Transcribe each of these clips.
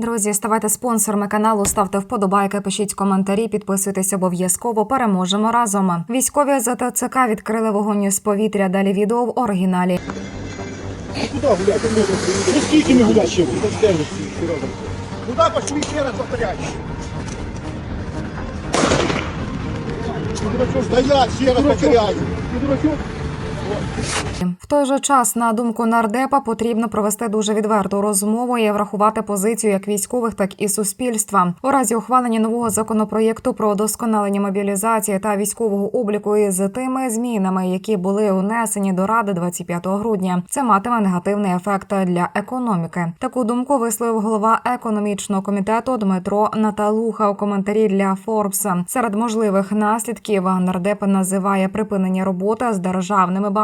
Друзі, ставайте спонсорами каналу, ставте вподобайки, пишіть коментарі, підписуйтесь обов'язково. Переможемо разом. Військові з ТЦК відкрили вогонь з повітря. Далі відео в оригіналі. Куда гулять? Ну скільки ми гулять ще? Куда пошли ще раз повторяй? Стоять, ще раз повторяю. Ти дурачок? В той же час, на думку нардепа, потрібно провести дуже відверту розмову і врахувати позицію як військових, так і суспільства. У разі ухвалення нового законопроєкту про удосконалення мобілізації та військового обліку із тими змінами, які були унесені до ради 25 грудня. Це матиме негативний ефект для економіки. Таку думку висловив голова економічного комітету Дмитро Наталуха у коментарі для Форбса. Серед можливих наслідків нардеп називає припинення роботи з державними банками.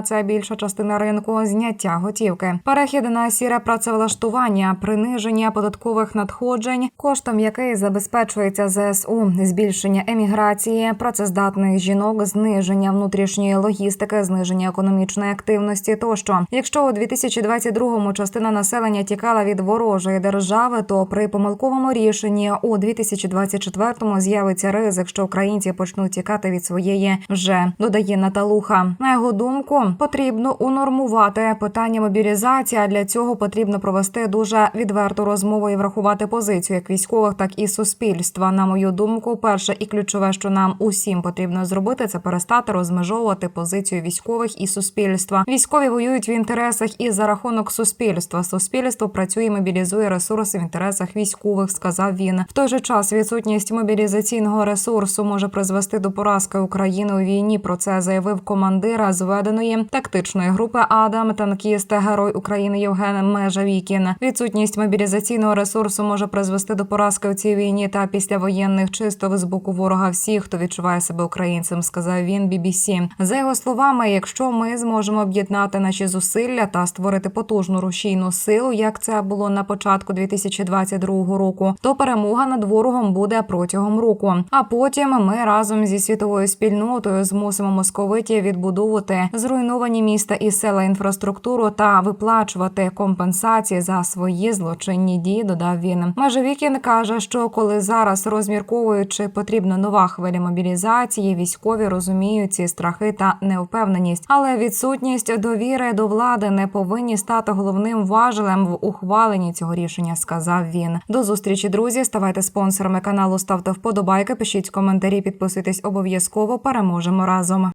А це більша частина ринку зняття готівки. Перехід на сіре працевлаштування, приниження податкових надходжень, коштом який забезпечується ЗСУ, збільшення еміграції, працездатних жінок, зниження внутрішньої логістики, зниження економічної активності. Тощо, якщо у 2022-му частина населення тікала від ворожої держави, то при помилковому рішенні у 2024-му з'явиться ризик, що українці почнуть тікати від своєї вже додає Наталуха. На його думку, потрібно унормувати питання мобілізації. А для цього потрібно провести дуже відверту розмову і врахувати позицію як військових, так і суспільства. На мою думку, перше і ключове, що нам усім потрібно зробити, це перестати розмежовувати позицію військових і суспільства. Військові воюють в інтересах і за рахунок суспільства. Суспільство працює, мобілізує ресурси в інтересах військових. Сказав він. В той же час відсутність мобілізаційного ресурсу може призвести до поразки України у війні. Про це заявив командира зведеної тактичної групи Адам, танкіст, герой України Євген Межавікін. Відсутність мобілізаційного ресурсу може призвести до поразки у цій війні та післявоєнних чисток з боку ворога всіх, хто відчуває себе українцем, сказав він BBC. За його словами, якщо ми зможемо об'єднати наші зусилля та створити потужну рушійну силу, як це було на початку 2022 року, то перемога над ворогом буде протягом року. А потім ми разом зі світовою спільнотою змусимо московитів відбудовувати зруйновані міста і села інфраструктуру та виплачувати компенсації за свої злочинні дії. Додав він. Межевікін каже, що коли зараз розмірковують, чи потрібна нова хвиля мобілізації, військові розуміють ці страхи та невпевненість, але відсутність довіри до влади не повинні стати головним важелем в ухваленні цього рішення. Сказав він. До зустрічі, друзі. Ставайте спонсорами каналу, ставте вподобайки, пишіть коментарі, підписуйтесь обов'язково. Переможемо разом.